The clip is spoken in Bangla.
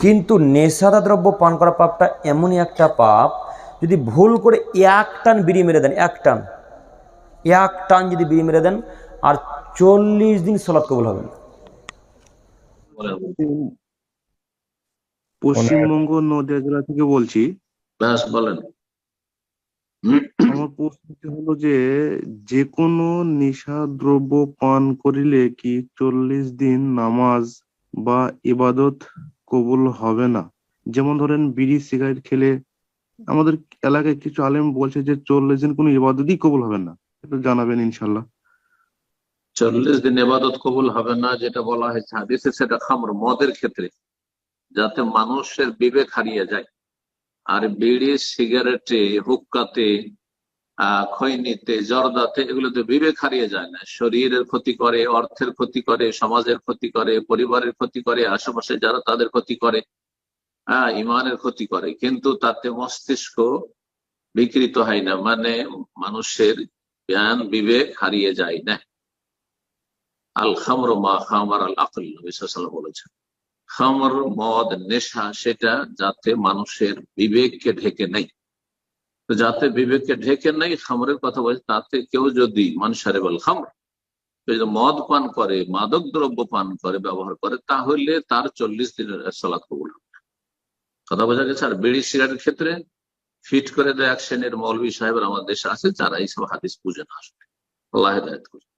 কিন্তু নেশাদা দ্রব্য পান করা পাপটা এমনই একটা পাপ যদি ভুল করে এক টান বিড়ি মেরে দেন এক টান। এক টান যদি বিড়ি মেরে দেন আর চল্লিশ দিন সলাৎ কবুল হবে না। পশ্চিমবঙ্গ নদিয়া জেলা থেকে বলছি। বলেন। আমার প্রশ্নটি হলো যে যে কোনো নেশা দ্রব্য পান করিলে কি চল্লিশ দিন নামাজ বা ইবাদত কবুল হবে না। যেমন ধরেন বিড়ি, সিগারেট খেলে আমাদের এলাকায় কিছু আলেম বলছে যে, চল্লিশ দিন কোনো ইবাদতই কবুল হবে না। এটা জানাবেন ইনশাল্লাহ চল্লিশ দিন এবাদত কবুল হবে না, যেটা বলা হয়েছে হাদিসে, সেটা খামর, মদের ক্ষেত্রে। যাতে মানুষের বিবেক হারিয়ে যায়। আর বিড়ি, সিগারেটে, হুক্কাতে খৈনিতে জর্দাতে এগুলোতে বিবেক হারিয়ে যায় না। শরীরের ক্ষতি করে, অর্থের ক্ষতি করে, সমাজের ক্ষতি করে, পরিবারের ক্ষতি করে, আশেপাশে যারা তাদের ক্ষতি করে হ্যাঁ ইমানের ক্ষতি করে। কিন্তু তাতে মস্তিষ্ক বিকৃত হয় না মানে মানুষের জ্ঞান, বিবেক হারিয়ে যায় না। আল খামর মা খামার আল আকল, নবী সাল্লাল্লাহু আলাইহি ওয়াসাল্লাম বলেছেন। খামর, মদ, নেশা, সেটা যাতে মানুষের বিবেককে ঢেকে নেই তো যাতে বিবেককে ঢেকে নেই, খামরের কথা বলছে, তাতে কেউ যদি মানসারেবল বল খামর যদি মদ পান করে, মাদক দ্রব্য পান করে, ব্যবহার করে, তাহলে তার চল্লিশ দিনের সলাৎ কবুল হবে। কথা বোঝা গেছে? আর বিড়ি, সিগারেটের ক্ষেত্রে ফিট করে দেয় এক শ্রেণির মৌলবী সাহেবের আমাদের দেশে আছে, যারা এইসব হাদিস পুজো না আসবে আল্লাহ হেদায়ত করুন